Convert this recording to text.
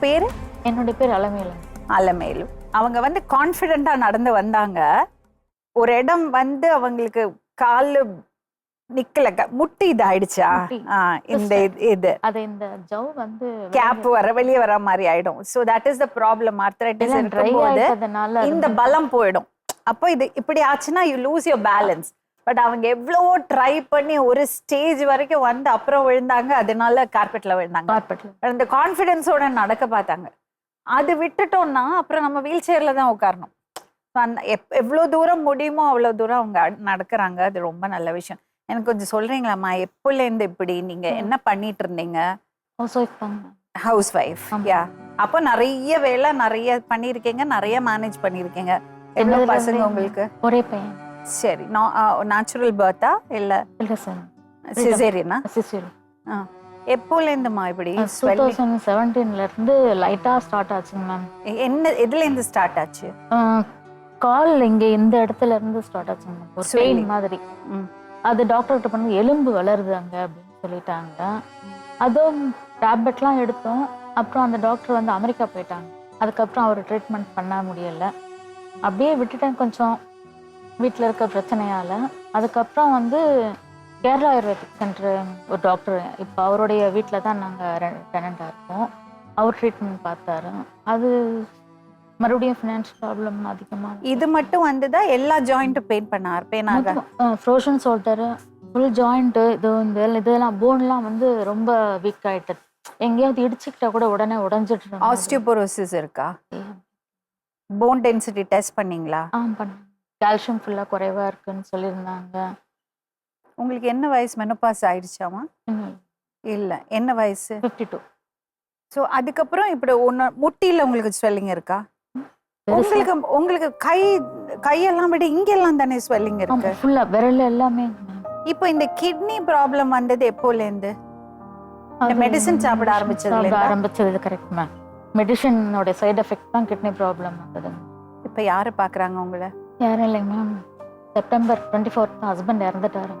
பேரு? என்னுடைய பேர் அலமேலு. அலமேலு. அவங்க வந்து கான்ஃபிடென்ட்டா நடந்து வந்தாங்க. ஒரு இடம் வந்து அவங்களுக்கு காலு நிக்கல. முட்டி இது ஆயிடுச்சா முட்டி. ஆ, இந்த இது- அது இந்த ஜவ் வந்து கேப் வர வெளியே வர மாதிரி ஆயிடும். So that is the problem arthritis dry இருக்கும்போது இந்த பலம் போயிடும். அப்போ இது இப்படி ஆச்சுன்னா you lose your balance but அவங்க எவ்வளவோ ட்ரை பண்ணி ஒரு ஸ்டேஜ் வரைக்கும் வந்து அப்புறம் விழுந்தாங்க. அதனால கார்பெட்ல விழுந்தாங்க. கார்பெட்ல அந்த கான்ஃபிடென்ஸோட நடக்க பார்த்தாங்க. அது விட்டுட்டோம்னா அப்புறம் நம்ம வீல் சேர்ல தான் உட்காரணும். அந்த எப் எவ்வளோ தூரம் முடியுமோ அவ்வளோ தூரம் அவங்க நடக்கறாங்க. அது ரொம்ப நல்ல விஷயம். எனக்கு கொஞ்சம் சொல்றீங்களாம்மா? எப்போலேருந்து இப்படி? நீங்க என்ன பண்ணிட்டு இருந்தீங்க? House wife house wife. Yeah அப்போ நிறைய வேலை நிறைய பண்ணியிருக்கீங்க நிறைய மேனேஜ் பண்ணியிருக்கீங்க. எவ்வளோ பசங்க உங்களுக்கு? ஒரே பையன். சரி நேச்சுரல் பர்த்தா இல்ல? இல்லை சார் சிசேரியனா சிசில் எப்போலேருந்துமா இப்படி டூ? தௌசண்ட் இருந்து லைட்டா ஸ்டார்ட் ஆச்சுங்க மேம் என்ன எதுல இருந்து ஸ்டார்ட் ஆச்சு கால் இங்க இந்த இடத்துல இருந்து ஸ்டார்ட் ஆச்சுங்க. ஒரு பெயின். மாதிரி. அது டாக்டர்கிட்ட பண்ணி எலும்பு வளருது அங்க அப்படின்னு சொல்லிட்டாங்க. அதுவும் டேப்லெட்லாம் எடுத்தோம். அப்புறம் அந்த டாக்டர் வந்து அமெரிக்கா போயிட்டாங்க. அதுக்கப்புறம் அவர் ட்ரீட்மெண்ட் பண்ண முடியல. அப்படியே விட்டுட்டேன் கொஞ்சம். வீட்டில் இருக்க பிரச்சனையால. அதுக்கப்புறம் வந்து கேரளா ஆயுர்வேதிக் சென்டர் ஒரு டாக்டர் இப்போ அவருடைய வீட்டில் தான் நாங்கள் டெனண்டாக இருக்கோம். அவர் ட்ரீட்மெண்ட் பார்த்தாரு. அது மறுபடியும் ஃபினான்ஸ் ப்ராப்ளம் அதிகமாக இது மட்டும் வந்துதா எல்லா ஜாயிண்ட்டும் பெயின் பண்ணார் பெயின் ஆக? ஃப்ரோஷன் ஷோல்டரு ஃபுல் ஜாயிண்ட்டு இது இந்த இதெல்லாம் போன்லாம் வந்து ரொம்ப வீக் ஆயிட்டது எங்கேயாவது இடிச்சுக்கிட்டா கூட உடனே உடஞ்சிட்டு ஆஸ்டியோபோரோசிஸ் இருக்கா? போன் டென்சிட்டி டெஸ்ட் பண்ணீங்களா? ஆ பண்ணேன் கால்சியம் ஃபுல்லாக குறைவா இருக்குன்னு சொல்லியிருந்தாங்க. உங்களுக்கு என்ன வயசு மெனோபாஸ் ஆயிடுச்சாமா இல்ல. என்ன வயசு? ஃபிஃப்டி டூ ஸோ அதுக்கப்புறம் இப்படி ஒன்று முட்டியில் உங்களுக்கு ஸ்வெல்லிங் இருக்கா? உங்களுக்கு உங்களுக்கு கை கையெல்லாம் விட இங்கெல்லாம் தானே ஸ்வெல்லிங் இருக்கு? ஃபுல்லாக விரல் எல்லாமே இப்போ இந்த கிட்னி ப்ராப்ளம் வந்தது எப்போலேருந்து? medicine சாப்பிட ஆரம்பிச்சதுல? ஆரம்பிச்சது கரெக்ட் மேம் மெடிசனோட சைடு எஃபெக்ட் தான் கிட்னி ப்ராப்ளம் வந்தது இப்போ யாரு பார்க்குறாங்க உங்களை? யாரும் இல்லைங்க ma'am September twenty fourth husband இறந்துட்டாரு.